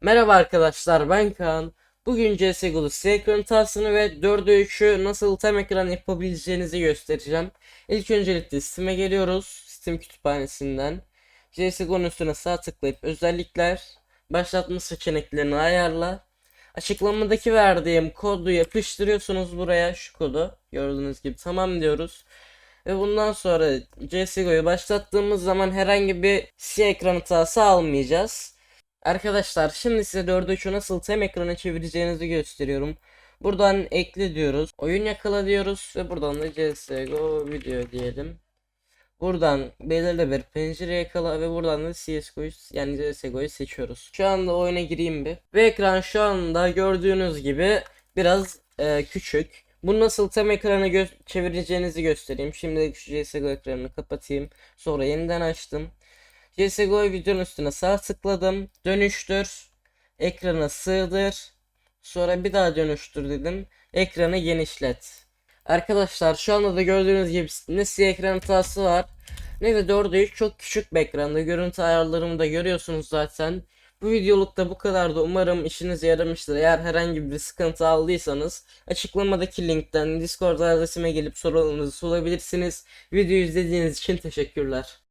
Merhaba arkadaşlar ben Kaan. Bugün CSGO'da siyah ekran hatasını ve 4'e 3'ü nasıl tam ekran yapabileceğinizi göstereceğim. İlk öncelikle Steam'e geliyoruz. Steam kütüphanesinden. CSGO'nun üstüne sağ tıklayıp özellikler, başlatma seçeneklerini ayarla. Açıklamadaki verdiğim kodu yapıştırıyorsunuz buraya şu kodu. Gördüğünüz gibi tamam diyoruz. Ve bundan sonra CSGO'yu başlattığımız zaman herhangi bir siyah ekran hatası almayacağız. Arkadaşlar şimdi size 4'e 3'ü nasıl tem ekrana çevireceğinizi gösteriyorum. Buradan ekle diyoruz. Oyun yakala diyoruz ve buradan da CSGO video diyelim. Buradan belirli bir pencere yakala ve buradan da CSGO'yu yani CSGO'yu seçiyoruz. Şu anda oyuna gireyim bir. Ve ekran şu anda gördüğünüz gibi biraz e, küçük. Bunu nasıl tem ekrana gö- çevireceğinizi göstereyim. Şimdi şu CSGO ekranını kapatayım. Sonra yeniden açtım. CSGO videonun üstüne sağ tıkladım. Dönüştür. Ekrana sığdır. Sonra bir daha dönüştür dedim. Ekranı genişlet. Arkadaşlar şu anda da gördüğünüz gibi ne siyah ekran hatası var. Ne de 4'e 3 çok küçük bir ekranda. Görüntü ayarlarımı da görüyorsunuz zaten. Bu videolukta bu kadardı. Umarım işinize yaramıştır. Eğer herhangi bir sıkıntı aldıysanız açıklamadaki linkten Discord adresime gelip sorularınızı sorabilirsiniz. Videoyu izlediğiniz için teşekkürler.